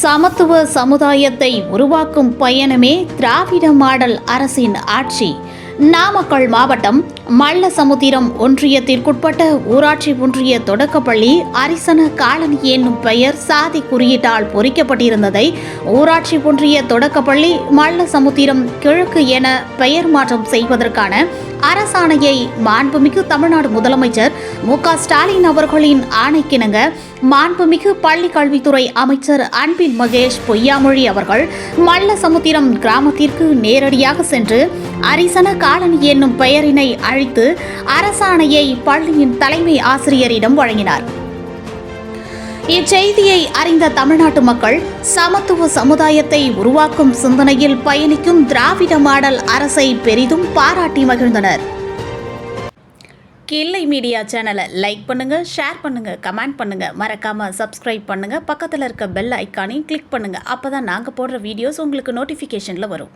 சமத்துவ சமுதாயத்தை உருவாக்கும் பயணமே திராவிட மாடல் அரசின் ஆட்சி. நாமக்கல் மாவட்டம் மல்லசமுத்திரம் ஒன்றியத்திற்குட்பட்ட ஊராட்சி ஒன்றிய தொடக்கப்பள்ளி அரிசன காலனி என்னும் பெயர் சாதி குறியீட்டால் பொறிக்கப்பட்டிருந்ததை ஊராட்சி ஒன்றிய தொடக்கப்பள்ளி மல்லசமுத்திரம் கிழக்கு என பெயர் மாற்றம் செய்வதற்கான அரசாணையை மாண்புமிகு தமிழ்நாடு முதலமைச்சர் மு க ஸ்டாலின் அவர்களின் ஆணைக்கிணங்க மாண்புமிகு பள்ளி கல்வித்துறை அமைச்சர் அன்பின் மகேஷ் பொய்யாமொழி அவர்கள் மல்லசமுத்திரம் கிராமத்திற்கு நேரடியாக சென்று அரிசன காலனி என்னும் பெயரினை அழித்து அரசாணையை பள்ளியின் தலைமை ஆசிரியரிடம் வழங்கினார். இச்செய்தியை அறிந்த தமிழ்நாட்டு மக்கள் சமத்துவ சமுதாயத்தை உருவாக்கும் சிந்தனையில் பயணிக்கும் திராவிட மாடல் அரசை பெரிதும் பாராட்டி மகிழ்ந்தனர். கில்லை மீடியா சேனலை லைக் பண்ணுங்க ஷேர் பண்ணுங்க கமெண்ட் பண்ணுங்க. மறக்காம சப்ஸ்கிரைப் பண்ணுங்க. பக்கத்தில் இருக்க பெல் ஐக்கானையும் கிளிக் பண்ணுங்க. அப்பதான் நாங்கள் போடுற வீடியோஸ் உங்களுக்கு நோட்டிஃபிகேஷனில் வரும்.